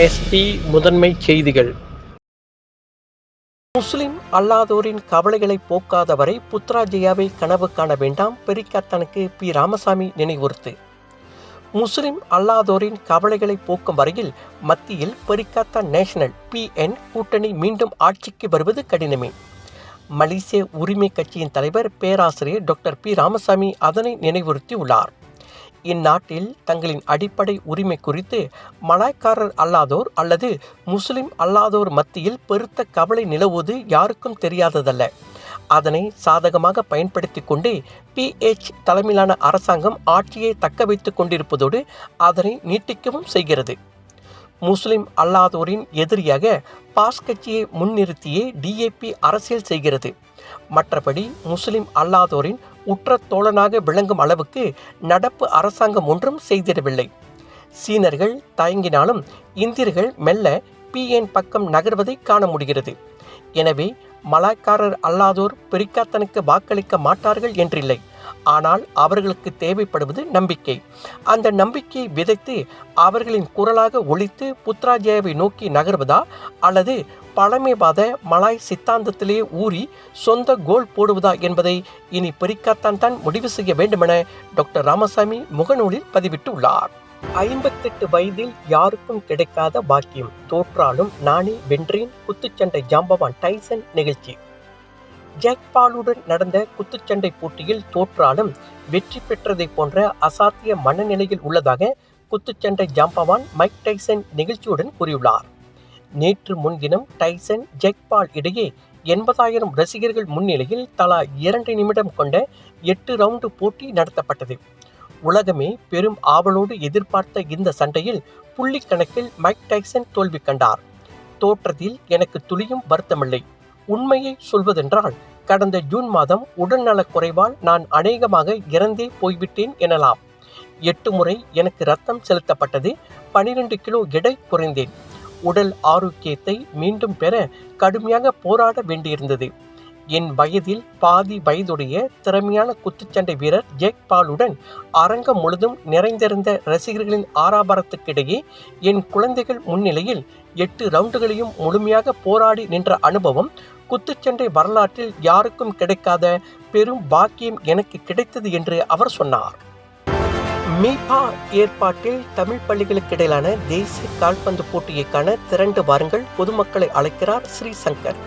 SP முதன்மை செய்திகள். முஸ்லிம் அல்லாதோரின் கவலைகளை போக்காதவரை புத்ராஜயாவை கனவு காண வேண்டாம் பெரிக்காத்தனுக்கு பி. ராமசாமி நினைவுறுத்து. முஸ்லிம் அல்லாதோரின் கவலைகளை போக்கும் வரையில் மத்தியில் பெரிக்காத்தான் நேஷனல் பிஎன் கூட்டணி மீண்டும் ஆட்சிக்கு வருவது கடினமே. மலேசிய உரிமை கட்சியின் தலைவர் பேராசிரியர் டாக்டர் பி. ராமசாமி அதனை நினைவுறுத்தியுள்ளார். இந்நாட்டில் தங்களின் அடிப்படை உரிமை குறித்து மலாய்க்காரர் அல்லாதோர் அல்லது முஸ்லிம் அல்லாதோர் மத்தியில் பெருத்த கவலை நிலவுவது யாருக்கும் தெரியாததல்ல. அதனை சாதகமாக பயன்படுத்தி கொண்டு பிஹெச் தலைமையிலான அரசாங்கம் ஆட்சியை தக்க வைத்துக் கொண்டிருப்பதோடு அதனை நீட்டிக்கவும் செய்கிறது. முஸ்லிம் அல்லாதோரின் எதிரியாக பாஸ் கட்சியை முன்னிறுத்தியே டிஏபி அரசியல் செய்கிறது. மற்றபடி முஸ்லிம் அல்லாதோரின் உற்ற தோழனாக விளங்கும் அளவுக்கு நடப்பு அரசாங்கம் ஒன்றும் செய்திடவில்லை. சீனர்கள் தயங்கினாலும் இந்தியர்கள் மெல்ல பிஎன் பக்கம் நகர்வதை காண முடிகிறது. எனவே மலாய்க்காரர் அல்லாதோர் பிரிக்காத்தனுக்கு வாக்களிக்க மாட்டார்கள் என்றில்லை. ஆனால் அவர்களுக்கு தேவைப்படுவது நம்பிக்கை. அந்த நம்பிக்கையை விதைத்து அவர்களின் குரலாக ஒழித்து புத்ராஜயாவை நோக்கி நகர்வதா? அல்லது பழமைவாத மலாய் சித்தாந்தத்திலே ஊறி சொந்த கோல் போடுவதா என்பதை இனி பிரிக்காத்தான் தான் முடிவு செய்ய வேண்டுமென டாக்டர் ராமசாமி முகநூலில் பதிவிட்டுள்ளார். ஐம்பத்தெட்டு வயதில் யாருக்கும் கிடைக்காத பாக்கியம். தோற்றாலும் நானே வென்றேன். குத்துச்சண்டை ஜாம்பவான் டைசன் நிகழ்ச்சி. ஜாக் பாலுடன் நடந்த குத்துச்சண்டை போட்டியில் தோற்றாலும் வெற்றி பெற்றதை போன்ற அசாத்திய மனநிலையில் உள்ளதாக குத்துச்சண்டை ஜாம்பவான் மைக் டைசன் நிகழ்ச்சியுடன் கூறியுள்ளார். நேற்று முன்தினம் டைசன் ஜெக்பால் இடையே எண்பதாயிரம் ரசிகர்கள் முன்னிலையில் தலா இரண்டு நிமிடம் கொண்ட எட்டு ரவுண்டு போட்டி நடத்தப்பட்டது. உலகமே பெரும் ஆவலோடு எதிர்பார்த்த இந்த சண்டையில் புள்ளி கணக்கில் மைக் டைசன் தோல்வி கண்டார். தோற்றத்தில் எனக்கு துளியும் வருத்தமில்லை. உண்மையை சொல்வதென்றால் கடந்த ஜூன் மாதம் உடல்நலக் குறைவால் நான் அநேகமாக இறந்தே போய்விட்டேன் எனலாம். எட்டு முறை எனக்கு ரத்தம் செலுத்தப்பட்டது பனிரெண்டு கிலோ எடை குறைந்தேன். உடல் ஆரோக்கியத்தை மீண்டும் பெற கடுமையாக போராட வேண்டியிருந்தது. என் வயதில் பாதி வயதுடைய திறமையான குத்துச்சண்டை வீரர் ஜேக் பாலுடன் அரங்கம் முழுதும் நிறைந்திருந்த ரசிகர்களின் ஆராபரத்துக்கிடையே என் குழந்தைகள் முன்னிலையில் எட்டு ரவுண்டுகளையும் முழுமையாக போராடி நின்ற அனுபவம் குத்துச்சண்டை வரலாற்றில் யாருக்கும் கிடைக்காத பெரும் பாக்கியம் எனக்கு கிடைத்தது என்று அவர் சொன்னார். மீபா ஏற்பாட்டில் தமிழ் பள்ளிகளுக்கு இடையிலான தேசிய கால்பந்து போட்டியை காண திரண்டு வாருங்கள் பொதுமக்களை அழைக்கிறார் ஸ்ரீசங்கர்.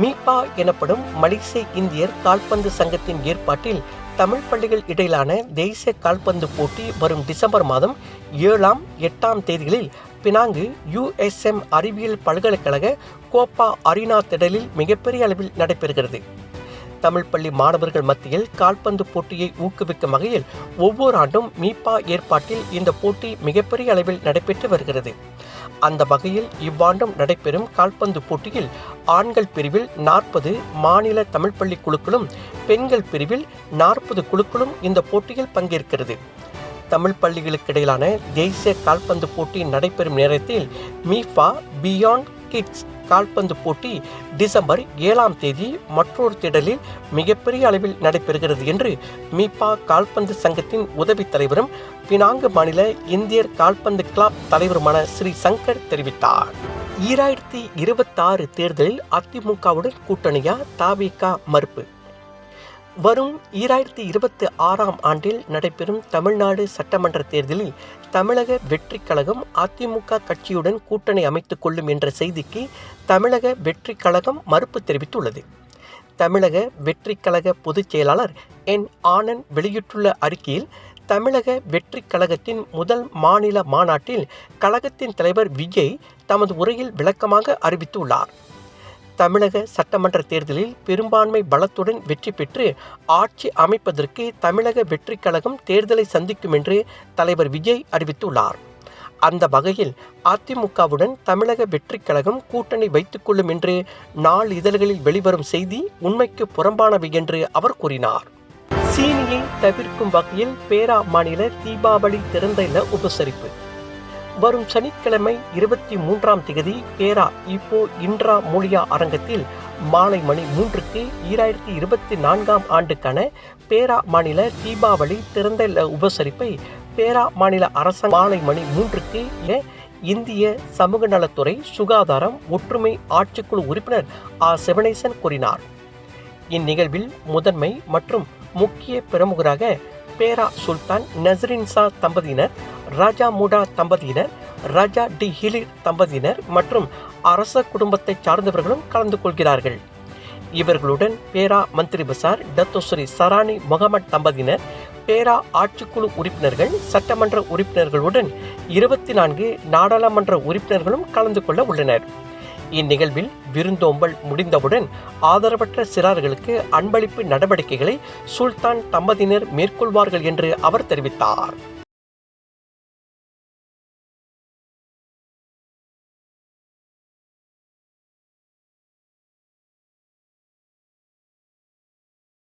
மீபா எனப்படும் மலேசிய இந்தியர் கால்பந்து சங்கத்தின் ஏற்பாட்டில் தமிழ் பள்ளிகள் இடையிலான தேசிய கால்பந்து போட்டி வரும் டிசம்பர் மாதம் ஏழாம் எட்டாம் தேதிகளில் பினாங்கு யுஎஸ்எம் அறிவியல் பல்கலைக்கழக கோப்பா அரினா திடலில் மிகப்பெரிய அளவில் நடைபெறுகிறது. தமிழ் பள்ளி மாணவர்கள் மத்தியில் கால்பந்து போட்டியை ஊக்குவிக்கும் வகையில் ஒவ்வொரு ஆண்டும் மீப்பா ஏற்பாட்டில் இந்த போட்டி மிகப்பெரிய அளவில் நடைபெற்று வருகிறது. அந்த வகையில் இவ்வாண்டும் நடைபெறும் கால்பந்து போட்டியில் ஆண்கள் பிரிவில் நாற்பது மாநில தமிழ் பள்ளி குழுக்களும் பெண்கள் பிரிவில் நாற்பது குழுக்களும் இந்த போட்டியில் பங்கேற்கிறது. தமிழ் பள்ளிகளுக்கு இடையிலான தேசிய கால்பந்து போட்டி நடைபெறும் நேரத்தில் மீஃபா பியாண்ட் கிட்ஸ் கால்பந்து போட்டி டிசம்பர் ஏழாம் தேதி மற்றொரு திடலில் மிகப்பெரிய அளவில் நடைபெறுகிறது என்று மீபா கால்பந்து சங்கத்தின் உதவித் தலைவரும் பினாங்கு மாநில இந்தியர் கால்பந்து கிளப் தலைவருமான ஸ்ரீ சங்கர் தெரிவித்தார். ஈராயிரத்தி இருபத்தாறு தேர்தலில் அதிமுகவுடன் கூட்டணியா தாவிகா மறுப்பு? வரும் ஈராயிரத்தி இருபத்தி ஆறாம் ஆண்டில் நடைபெறும் தமிழ்நாடு சட்டமன்ற தேர்தலில் தமிழக வெற்றிக் கழகம் அதிமுக கட்சியுடன் கூட்டணி அமைத்துக் கொள்ளும் என்ற செய்திக்கு தமிழக வெற்றிக் கழகம் மறுப்பு தெரிவித்துள்ளது. தமிழக வெற்றிக் கழக பொதுச் செயலாளர் என். ஆனந்த் வெளியிட்டுள்ள அறிக்கையில் தமிழக வெற்றிக் கழகத்தின் முதல் மாநில மாநாட்டில் கழகத்தின் தலைவர் விஜய் தமது உரையில் விளக்கமாக அறிவித்துள்ளார். தமிழக சட்டமன்ற தேர்தலில் பெரும்பான்மை பலத்துடன் வெற்றி பெற்று ஆட்சி அமைப்பதற்கு தமிழக வெற்றிக் கழகம் தேர்தலை சந்திக்கும் என்று தலைவர் விஜய் அறிவித்துள்ளார். அந்த வகையில் அதிமுகவுடன் தமிழக வெற்றிக் கழகம் கூட்டணி வைத்துக்கொள்ளும் என்று நாள் இதழ்களில் வெளிவரும் செய்தி உண்மைக்கு புறம்பானவை என்று அவர் கூறினார். சீனியை தவிர்க்கும் வகையில் பேரா மாநில தீபாவளி திறந்த உபசரிப்பு. வரும் சனிக்கிழமை இருபத்தி மூன்றாம் திகதி பேரா இப்போ இன்றா மொழியா அரங்கத்தில் மாலை மணி மூன்றுக்கு ஈராயிரத்தி இருபத்தி நான்காம் ஆண்டுக்கான பேரா மாநில தீபாவளி திறந்த உபசரிப்பை பேரா மாநில அரசாங்க மாலை மணி மூன்றுக்கு இந்திய சமூக நலத்துறை சுகாதாரம் ஒற்றுமை ஆட்சிக்குழு உறுப்பினர் ஆ சிவனேசன் கூறினார். இந்நிகழ்வில் முதன்மை மற்றும் முக்கிய பிரமுகராக பேரா சுல்தான் நஸ்ரின்சா தம்பதியினர் ராஜா மூடா தம்பதியினர் ராஜா டி ஹிலி தம்பதியினர் மற்றும் அரச குடும்பத்தை சார்ந்தவர்களும் கலந்து கொள்கிறார்கள். இவர்களுடன் பேரா மந்திரி பசார் டத்தோஸ்ரீ சரானி முகமது தம்பதியினர் பேரா ஆட்சிக்குழு உறுப்பினர்கள் சட்டமன்ற உறுப்பினர்களுடன் இருபத்தி நான்கு நாடாளுமன்ற உறுப்பினர்களும் கலந்து கொள்ள உள்ளனர். இந்நிகழ்வில் விருந்தோம்பல் முடிந்தவுடன் ஆதரவற்ற சிறார்களுக்கு அன்பளிப்பு நடவடிக்கைகளை சுல்தான் தம்பதியினர் மேற்கொள்வார்கள் என்று அவர் தெரிவித்தார்.